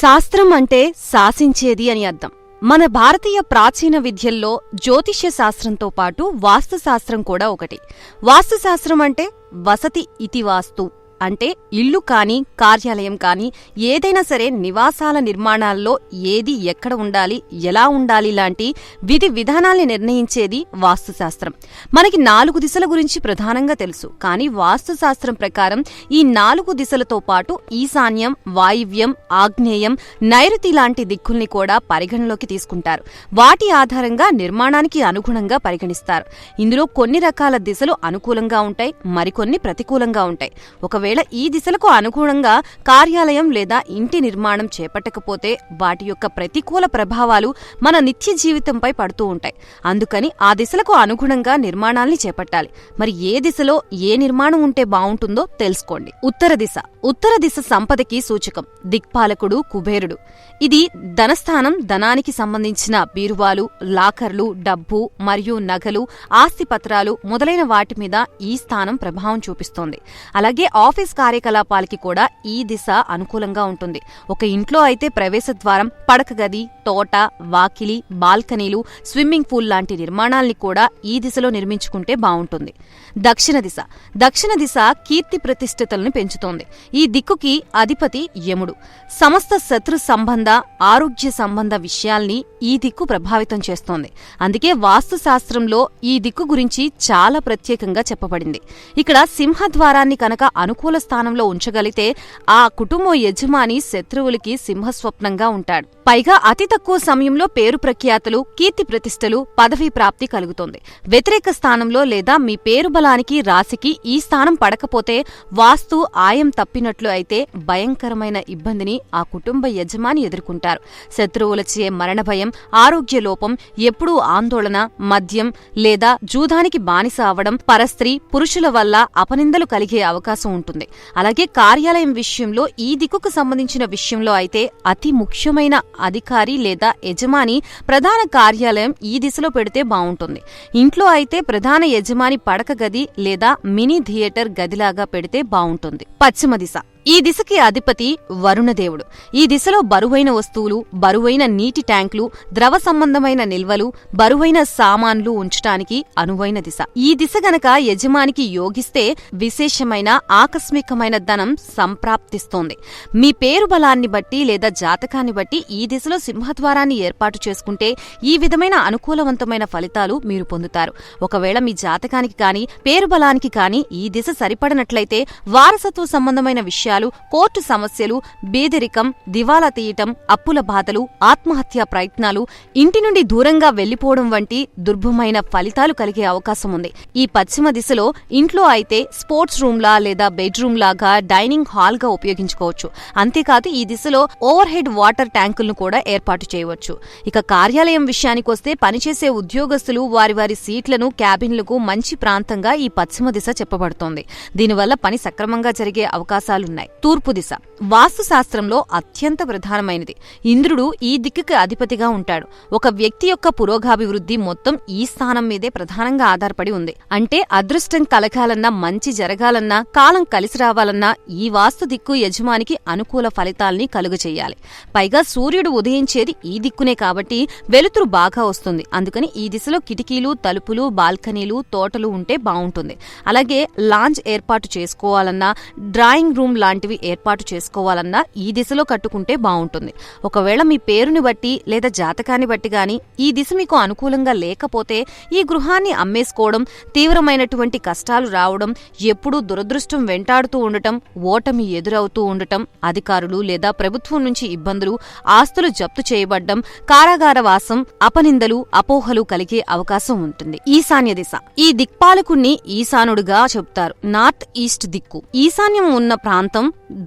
శాస్త్రం అంటే శాసించేది అని అర్థం. మన భారతీయ ప్రాచీన విద్యల్లో జ్యోతిష్య శాస్త్రంతో పాటు వాస్తుశాస్త్రం కూడా ఒకటి. వాస్తుశాస్త్రం అంటే వసతి ఇతివాస్తు. అంటే ఇల్లు కానీ కార్యాలయం కానీ ఏదైనా సరే నివాసాల నిర్మాణాల్లో ఏది ఎక్కడ ఉండాలి ఎలా ఉండాలి లాంటి విధి విధానాల్ని నిర్ణయించేది వాస్తుశాస్త్రం. మనకి నాలుగు దిశల గురించి ప్రధానంగా తెలుసు. కానీ వాస్తుశాస్త్రం ప్రకారం ఈ నాలుగు దిశలతో పాటు ఈశాన్యం వాయువ్యం ఆగ్నేయం నైరుతి లాంటి దిక్కుల్ని కూడా పరిగణలోకి తీసుకుంటారు. వాటి ఆధారంగా నిర్మాణానికి అనుగుణంగా పరిగణిస్తారు. ఇందులో కొన్ని రకాల దిశలు అనుకూలంగా ఉంటాయి మరికొన్ని ప్రతికూలంగా ఉంటాయి. ఒకవేళ ఈ దిశలకు అనుగుణంగా కార్యాలయం లేదా ఇంటి నిర్మాణం చేపట్టకపోతే వాటి యొక్క ప్రతికూల ప్రభావాలు మన నిత్య జీవితంపై పడుతూ ఉంటాయి. అందుకని ఆ దిశలకు అనుగుణంగా నిర్మాణాల్ని చేపట్టాలి. మరి ఏ దిశలో ఏ నిర్మాణం ఉంటే బావుంటుందో తెలుసుకోండి. ఉత్తర దిశ. ఉత్తర దిశ సంపదకి సూచకం. దిక్పాలకుడు కుబేరుడు. ఇది ధనస్థానం ధనానికి సంబంధించిన బీరువాలు లాకర్లు డబ్బు మరియు నగలు ఆస్తిపత్రాలు మొదలైన వాటి మీద ఈ స్థానం ప్రభావం చూపిస్తోంది. అలాగే ఆఫీస్ కార్యకలాపాలకి కూడా ఈ దిశ అనుకూలంగా ఉంటుంది. ఒక ఇంట్లో అయితే ప్రవేశ ద్వారం పడక గది తోట వాకిలి బాల్కనీలు స్విమ్మింగ్ పూల్ లాంటి నిర్మాణాల్ని కూడా ఈ దిశలో నిర్మించుకుంటే బాగుంటుంది. దక్షిణ దిశ. దక్షిణ దిశ కీర్తి ప్రతిష్ఠితలను పెంచుతోంది. ఈ దిక్కుకి అధిపతి యముడు. సమస్త శత్రు సంబంధ ఆరోగ్య సంబంధ విషయాల్ని ఈ దిక్కు ప్రభావితం చేస్తోంది. అందుకే వాస్తుశాస్త్రంలో ఈ దిక్కు గురించి చాలా ప్రత్యేకంగా చెప్పబడింది. ఇక్కడ సింహద్వారాన్ని కనుక అనుకూల స్థానంలో ఉంచగలిగితే ఆ కుటుంబ యజమాని శత్రువులకి సింహస్వప్నంగా ఉంటాడు. పైగా అతి తక్కువ సమయంలో పేరు ప్రఖ్యాతులు కీర్తి ప్రతిష్టలు పదవీ ప్రాప్తి కలుగుతుంది. వ్యతిరేక స్థానంలో లేదా మీ పేరు బలానికి రాశికి ఈ స్థానం పడకపోతే వాస్తు ఆయం తప్పినట్లు అయితే భయంకరమైన ఇబ్బందిని ఆ కుటుంబ యజమాని ఎదుర్కొంటారు. శత్రువులచే మరణ భయం ఆరోగ్య లోపం ఎప్పుడూ ఆందోళన మద్యం లేదా జూదానికి బానిస అవడం పరస్త్రీ పురుషుల వల్ల అపనిందలు కలిగే అవకాశం ఉంటుంది. అలాగే కార్యాలయం విషయంలో ఈ దిక్కుకు సంబంధించిన విషయంలో అయితే అతి ముఖ్యమైన అధికారి లేదా యజమాని ప్రధాన కార్యాలయం ఈ దిశలో పెడితే బాగుంటుంది. ఇంట్లో అయితే ప్రధాన యజమాని పడక గది లేదా మినీ థియేటర్ గదిలాగా పెడితే బాగుంటుంది. పశ్చిమ దిశ. ఈ దిశకి అధిపతి వరుణదేవుడు. ఈ దిశలో బరువైన వస్తువులు బరువైన నీటి ట్యాంకులు ద్రవ సంబంధమైన నిల్వలు బరువైన సామాన్లు ఉంచటానికి అనువైన దిశ. ఈ దిశ గనక యజమానికి యోగిస్తే విశేషమైన ఆకస్మికమైన ధనం సంప్రాప్తిస్తోంది. మీ పేరు బలాన్ని బట్టి లేదా జాతకాన్ని బట్టి ఈ దిశలో సింహద్వారాన్ని ఏర్పాటు చేసుకుంటే ఈ విధమైన అనుకూలవంతమైన ఫలితాలు మీరు పొందుతారు. ఒకవేళ మీ జాతకానికి కాని పేరు బలానికి కాని ఈ దిశ సరిపడనట్లయితే వారసత్వ సంబంధమైన విషయాలు కోర్టు సమస్యలు బీదరికం దివాలా తీయటం అప్పుల బాధలు ఆత్మహత్యా ప్రయత్నాలు ఇంటి నుండి దూరంగా వెళ్ళిపోవడం వంటి దుర్భమైన ఫలితాలు కలిగే అవకాశం ఉంది. ఈ పశ్చిమ దిశలో ఇంట్లో అయితే స్పోర్ట్స్ రూమ్ లా లేదా బెడ్రూమ్ లాగా డైనింగ్ హాల్గా ఉపయోగించుకోవచ్చు. అంతేకాదు ఈ దిశలో ఓవర్ హెడ్ వాటర్ ట్యాంకులను కూడా ఏర్పాటు చేయవచ్చు. ఇక కార్యాలయం విషయానికొస్తే పనిచేసే ఉద్యోగస్తులు వారి వారి సీట్లను క్యాబిన్లకు మంచి ప్రాంతంగా ఈ పశ్చిమ దిశ చెప్పబడుతోంది. దీనివల్ల పని సక్రమంగా జరిగే అవకాశాలున్నాయి. తూర్పు దిశ. వాస్తుశాస్త్రంలో అత్యంత ప్రధానమైనది. ఇంద్రుడు ఈ దిక్కుకి అధిపతిగా ఉంటాడు. ఒక వ్యక్తి యొక్క పురోగాభివృద్ధి మొత్తం ఈ స్థానం మీదే ప్రధానంగా ఆధారపడి ఉంది. అంటే అదృష్టం కలగాలన్నా మంచి జరగాలన్నా కాలం కలిసి రావాలన్నా ఈ వాస్తు దిక్కు యజమానికి అనుకూల ఫలితాల్ని కలుగచేయాలి పైగా సూర్యుడు ఉదయించేది ఈ దిక్కునే కాబట్టి వెలుతురు బాగా వస్తుంది. అందుకని ఈ దిశలో కిటికీలు తలుపులు బాల్కనీలు తోటలు ఉంటే బాగుంటుంది. అలాగే లాంజ్ ఏర్పాటు చేసుకోవాలన్నా డ్రాయింగ్ రూమ్ లాంటివి ఏర్పాటు చేసుకోవాలన్నా ఈ దిశలో కట్టుకుంటే బాగుంటుంది ఒకవేళ మీ పేరుని బట్టి లేదా జాతకాన్ని బట్టి గాని ఈ దిశ మీకు అనుకూలంగా లేకపోతే ఈ గృహాన్ని అమ్మేసుకోవడం తీవ్రమైనటువంటి కష్టాలు రావడం ఎప్పుడూ దురదృష్టం వెంటాడుతూ ఉండటం ఓటమి ఎదురవుతూ ఉండటం అధికారులు లేదా ప్రభుత్వం నుంచి ఇబ్బందులు ఆస్తులు జప్తు చేయబడ్డం కారాగార వాసం అపనిందలు అపోహలు కలిగే అవకాశం ఉంటుంది. ఈశాన్య దిశ. ఈ దిక్పాలకుణ్ణి ఈశానుడుగా చెప్తారు. నార్త్ ఈస్ట్ దిక్కు. ఈశాన్యం ఉన్న ప్రాంతం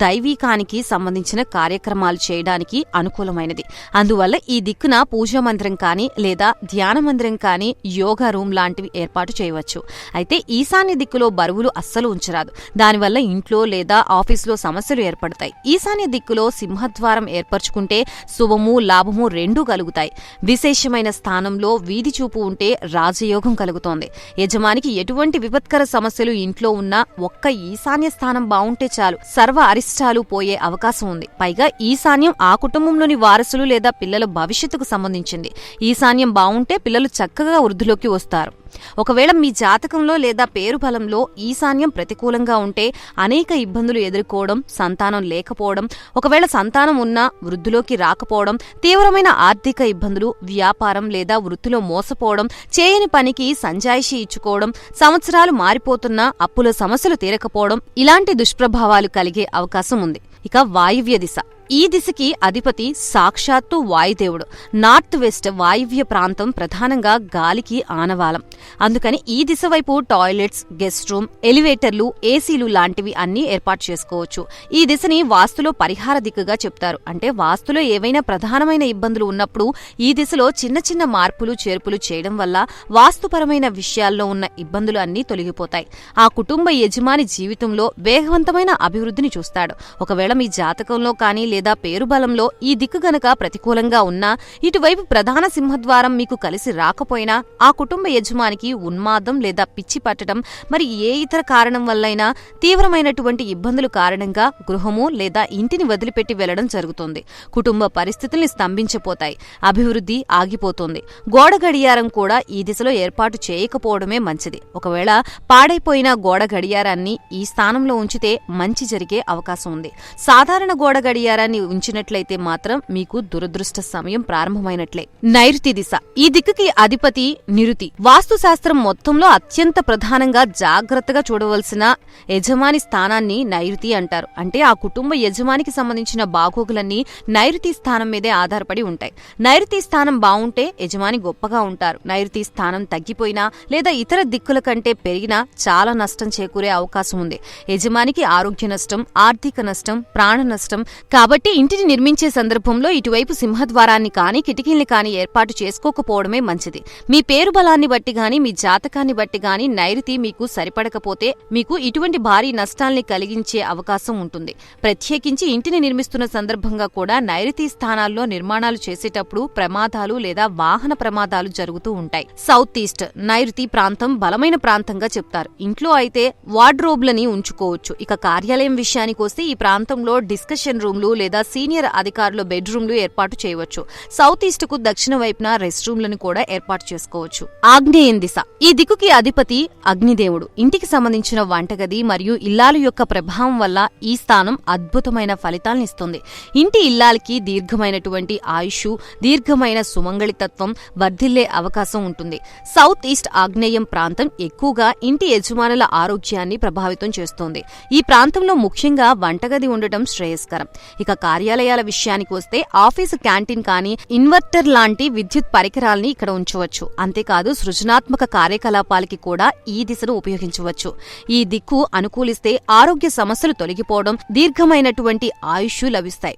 దైవీకానికి సంబంధించిన కార్యక్రమాలు చేయడానికి అనుకూలమైనది. అందువల్ల ఈ దిక్కున పూజా మందిరం కానీ లేదా ధ్యాన మందిరం కానీ యోగా రూమ్ లాంటివి ఏర్పాటు చేయవచ్చు. అయితే ఈశాన్య దిక్కులో బరువులు అస్సలు ఉంచరాదు. దానివల్ల ఇంట్లో లేదా ఆఫీసులో సమస్యలు ఏర్పడతాయి. ఈశాన్య దిక్కులో సింహద్వారం ఏర్పరచుకుంటే శుభము లాభము రెండూ కలుగుతాయి. విశేషమైన స్థానంలో వీధి చూపు ఉంటే రాజయోగం కలుగుతోంది. యజమానికి ఎటువంటి విపత్కర సమస్యలు ఇంట్లో ఉన్నా ఒక్క ఈశాన్య స్థానం బాగుంటే చాలు. సర్వ అరిష్టాలు పోయే అవకాశం ఉంది. పైగా ఈశాన్యం ఆ కుటుంబంలోని వారసులు లేదా పిల్లల భవిష్యత్తుకు సంబంధించింది. ఈశాన్యం బాగుంటే పిల్లలు చక్కగా వృద్ధిలోకి వస్తారు. ఒకవేళ మీ జాతకంలో లేదా పేరు బలంలో ఈశాన్యం ప్రతికూలంగా ఉంటే అనేక ఇబ్బందులు ఎదుర్కోవడం సంతానం లేకపోవడం ఒకవేళ సంతానం ఉన్నా వృద్ధిలోకి రాకపోవడం తీవ్రమైన ఆర్థిక ఇబ్బందులు వ్యాపారం లేదా వృత్తిలో మోసపోవడం చేయని పనికి సంజాయిషి ఇచ్చుకోవడం సంవత్సరాలు మారిపోతున్నా అప్పుల సమస్యలు తీరకపోవడం ఇలాంటి దుష్ప్రభావాలు కలిగే అవకాశం ఉంది. ఇక వాయువ్య దిశ. ఈ దిశకి అధిపతి సాక్షాత్తు వాయుదేవుడు. నార్త్ వెస్ట్ వాయువ్య ప్రాంతం ప్రధానంగా గాలికి ఆనవాలం. అందుకని ఈ దిశ వైపు టాయిలెట్స్ గెస్ట్ రూమ్ ఎలివేటర్లు ఏసీలు లాంటివి అన్నీ ఏర్పాటు చేసుకోవచ్చు. ఈ దిశని వాస్తులో పరిహార దిక్కుగా చెప్తారు. అంటే వాస్తులో ఏవైనా ప్రధానమైన ఇబ్బందులు ఉన్నప్పుడు ఈ దిశలో చిన్న చిన్న మార్పులు చేర్పులు చేయడం వల్ల వాస్తుపరమైన విషయాల్లో ఉన్న ఇబ్బందులు అన్నీ తొలగిపోతాయి. ఆ కుటుంబ యజమాని జీవితంలో వేగవంతమైన అభివృద్ధిని చూస్తాడు. ఒకవేళ మీ జాతకంలో కానీ లేదా పేరు బలంలో ఈ దిక్కు గనక ప్రతికూలంగా ఉన్నా ఇటువైపు ప్రధాన సింహద్వారం మీకు కలిసి రాకపోయినా ఆ కుటుంబ యజమానికి ఉన్మాదం లేదా పిచ్చి పట్టడం మరి ఏ ఇతర కారణం వల్లైనా తీవ్రమైనటువంటి ఇబ్బందులు కారణంగా గృహము లేదా ఇంటిని వదిలిపెట్టి వెళ్ళడం జరుగుతుంది. కుటుంబ పరిస్థితుల్ని స్తంభించిపోతాయి అభివృద్ధి ఆగిపోతుంది. గోడ గడియారం కూడా ఈ దిశలో ఏర్పాటు చేయకపోవడమే మంచిది. ఒకవేళ పాడైపోయిన గోడ గడియారాన్ని ఈ స్థానంలో ఉంచితే మంచి జరిగే అవకాశం ఉంది. సాధారణ గోడ గడియారాన్ని ఉంచినట్లయితే మాత్రం మీకు దురదృష్ట సమయం ప్రారంభమైనట్లే. నైరుతి దిశ. ఈ దిక్కుకి అధిపతి నిరుతి. వాస్తుశాస్త్రం మొత్తంలో అత్యంత ప్రధానంగా జాగ్రత్తగా చూడవలసిన యజమాని స్థానాన్ని నైరుతి అంటారు. అంటే ఆ కుటుంబ యజమానికి సంబంధించిన బాగోగులన్నీ నైరుతి స్థానం మీదే ఆధారపడి ఉంటాయి. నైరుతి స్థానం బాగుంటే యజమాని గొప్పగా ఉంటారు. నైరుతి స్థానం తగ్గిపోయినా లేదా ఇతర దిక్కుల కంటే పెరిగినా చాలా నష్టం చేకూరే అవకాశం ఉంది. యజమానికి ఆరోగ్య నష్టం ఆర్థిక నష్టం ప్రాణ నష్టం. కాబట్టి ఇంటిని నిర్మించే సందర్భంలో ఇటువైపు సింహద్వారాన్ని కానీ కిటికీల్ని కానీ ఏర్పాటు చేసుకోకపోవడమే మంచిది. మీ పేరు బలాన్ని బట్టి గాని మీ జాతకాన్ని బట్టి గాని నైరుతి మీకు సరిపడకపోతే మీకు ఇటువంటి భారీ నష్టాల్ని కలిగించే అవకాశం ఉంటుంది. ప్రత్యేకించి ఇంటిని నిర్మిస్తున్న సందర్భంగా కూడా నైరుతి స్థానాల్లో నిర్మాణాలు చేసేటప్పుడు ప్రమాదాలు లేదా వాహన ప్రమాదాలు జరుగుతూ ఉంటాయి. సౌత్ ఈస్ట్ నైరుతి ప్రాంతం బలమైన ప్రాంతంగా చెప్తారు. ఇంట్లో అయితే వార్డ్రోబ్లని ఉంచుకోవచ్చు. ఇక కార్యాలయం విషయానికి వస్తే ఈ ప్రాంతంలో డిస్కషన్ రూమ్లు లేదా సీనియర్ అధికారుల బెడ్రూమ్లు ఏర్పాటు చేయవచ్చు. సౌత్ ఈస్ట్కు దక్షిణ వైపున రెస్ట్ రూమ్లను కూడా ఏర్పాటు చేసుకోవచ్చు. ఆగ్నేయం దిశ. ఈ దిక్కుకి అధిపతి అగ్నిదేవుడు. ఇంటికి సంబంధించిన వంటగది మరియు ఇల్లాలు యొక్క ప్రభావం వల్ల ఈ స్థానం అద్భుతమైన ఫలితాలను ఇస్తుంది. ఇంటి ఇల్లాలకి దీర్ఘమైనటువంటి ఆయుష్ దీర్ఘమైన సుమంగళితత్వం వర్ధిల్లే అవకాశం ఉంటుంది. సౌత్ ఈస్ట్ ఆగ్నేయం ప్రాంతం ఎక్కువగా ఇంటి యజమానుల ఆరోగ్యాన్ని ప్రభావితం చేస్తోంది. ఈ ప్రాంతంలో ముఖ్యంగా వంటగది ఉండటం శ్రేయస్కరం. ఇక కార్యాలయాల విషయానికి వస్తే ఆఫీసు క్యాంటీన్ కానీ ఇన్వర్టర్ లాంటి విద్యుత్ పరికరాల్ని ఇక్కడ ఉంచవచ్చు. అంతేకాదు సృజనాత్మక కార్యకలాపాలకి కూడా ఈ దిశను ఉపయోగించవచ్చు. ఈ దిక్కు అనుకూలిస్తే ఆరోగ్య సమస్యలు తొలగిపోవడం దీర్ఘమైనటువంటి ఆయుష్ లభిస్తాయి.